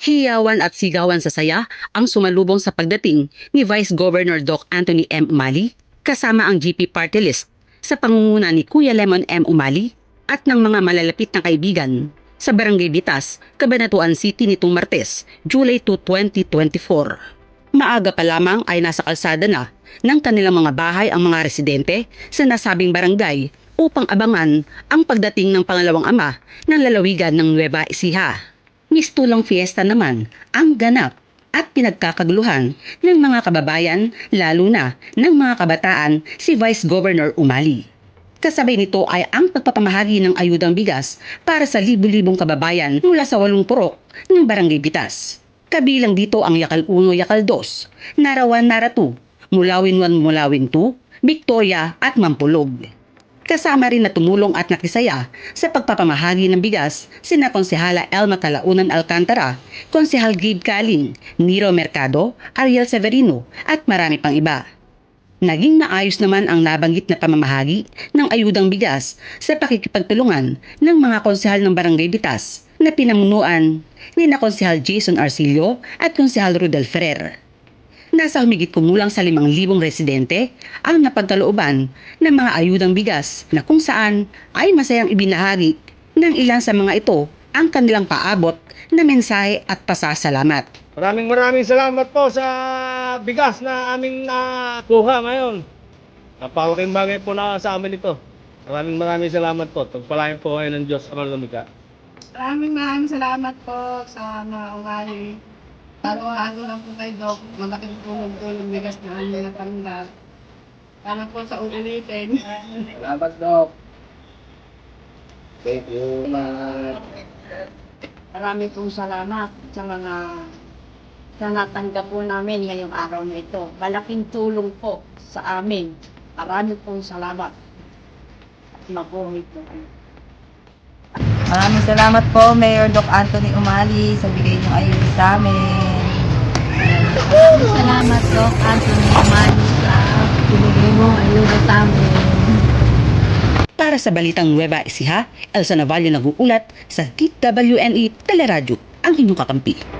Hiyawan at sigawan sa saya ang sumalubong sa pagdating ni Vice Governor Doc Anthony M. Umali kasama ang GP Party List sa pangunguna ni Kuya Lemon M. Umali at ng mga malalapit na kaibigan sa Barangay Bitas, Cabanatuan City nitong Martes, July 2, 2024. Maaga pa lamang ay nasa kalsada na ng kanilang mga bahay ang mga residente sa nasabing barangay upang abangan ang pagdating ng pangalawang ama ng lalawigan ng Nueva Ecija. Mistulang fiesta naman ang ganap at pinagkakaguluhan ng mga kababayan lalo na ng mga kabataan si Vice Governor Umali. Kasabay nito ay ang pagpapamahagi ng ayudang bigas para sa libu-libong kababayan mula sa walong purok ng Barangay Bitas. Kabilang dito ang Yakal 1, Yakal 2, Narawan, Nara 2, Mulawin 1, Mulawin 2, Victoria at Mampulog. Kasama rin na tumulong at nakisaya sa pagpapamahagi ng bigas sina Konsehala Elma Calaunan Alcantara, Konsehal Gabe Kaling, Niro Mercado, Ariel Severino at marami pang iba. Naging maayos naman ang nabanggit na pamamahagi ng ayudang bigas sa pakikipagtulungan ng mga konsehal ng Barangay Bitas na pinamunuan ni na Konsehal Jason Arcilio at Konsehal Rudel Ferrer. Nasa humigit kumulang sa 5,000 residente ang napagkalooban ng mga ayudang bigas na kung saan ay masayang ibinahagi ng ilan sa mga ito ang kanilang paabot na mensahe at pasasalamat. Maraming maraming salamat po sa bigas na aming nakuha ngayon. Napakalaking bagay po na sa amin ito. Maraming maraming salamat po. Pagpalain po kayo ng Diyos sa Lumika. Maraming maraming salamat po sa mga ugali. Araw-araw lang po kay Doc. Malaking tulong po ng bigas na aming natanggap. Para po sa uulitin. Salamat, Doc. Thank you, man. Maraming pong salamat sa mga sa natanggap po namin ngayong araw na ito. Malaking tulong po sa amin. Maraming pong salamat. Mabuhay po. Maraming salamat po, Mayor Doc Anthony Umali, sa bigay niyong ayun sa amin. Salamat Doc Anthony Amani sa pinigay mo ayuda sa amin. Para sa Balitang Nueva Ecija, Elsa Navallo nag-uulat sa TWNE Teleradyo, ang inyong kakampi.